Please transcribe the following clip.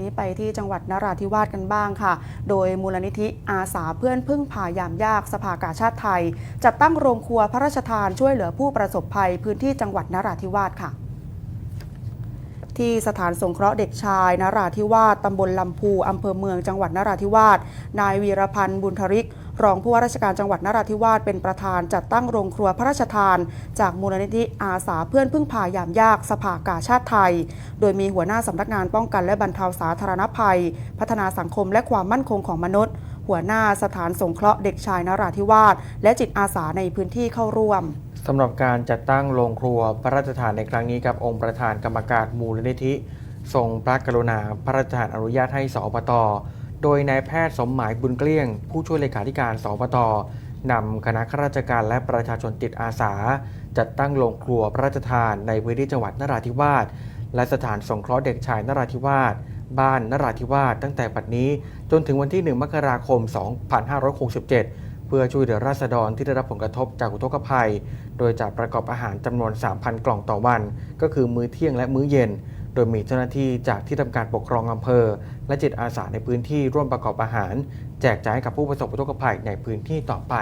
นี้ไปที่จังหวัดนราธิวาสกันบ้างค่ะ โดยมูลนิธิอาสาเพื่อนพึ่งพายามยากสภากาชาติไทย จัดตั้งโรงครัวพระราชทานช่วยเหลือผู้ประสบภัยพื้นที่จังหวัดนราธิวาสค่ะ ที่สถานสงเคราะห์เด็กชายนราธิวาสตำบลลำพูอำเภอเมืองจังหวัดนราธิวาส นายวีรพันธ์บุญทริก รองผู้ว่าราชการจังหวัดนราธิวาสเป็นประธานจัดตั้งโรงครัวพระราชทาน จากมูลนิธิอาสาเพื่อนพึ่งพายามยากสภากาชาติไทย โดยมีหัวหน้าสำนักงานป้องกันและบรรเทาสาธารณภัย พัฒนาสังคมและความมั่นคงของมนุษย์ หัวหน้าสถานสงเคราะห์เด็กชายนราธิวาสและจิตอาสาในพื้นที่เข้าร่วม สำหรับการจัดตั้งโรงครัวพระราชทานในครั้งนี้กับองค์ประธานกรรมการมูลนิธิ ทรงพระกรุณาพระราชทานอนุญาตให้สอปตโดยนายแพทย์สมหมายบุญเกลี้ยง ผู้ช่วยเลขาธิการสอปตนำคณะข้าราชการและประชาชนจิตอาสา จัดตั้งโรงครัวพระราชทานในพื้นที่จังหวัดนราธิวาสและสถานสงเคราะห์เด็กชายนราธิวาสบ้านนราธิวาสตั้งแต่ปัจนี้ จนถึงวันที่ 1 มกราคม 2567 เพื่อช่วยเหลือราษฎรที่ได้รับผลกระทบจากอุทกภัย โดยจะประกอบอาหารจำนวน 3,000 กล่องต่อวัน ก็คือมื้อเที่ยงและมื้อเย็น โดยมีเจ้าหน้าที่จากที่ทำการปกครองอำเภอ และจิตอาสาในพื้นที่ร่วมประกอบอาหาร แจกจ่ายให้กับผู้ประสบอุทกภัยในพื้นที่ต่อไป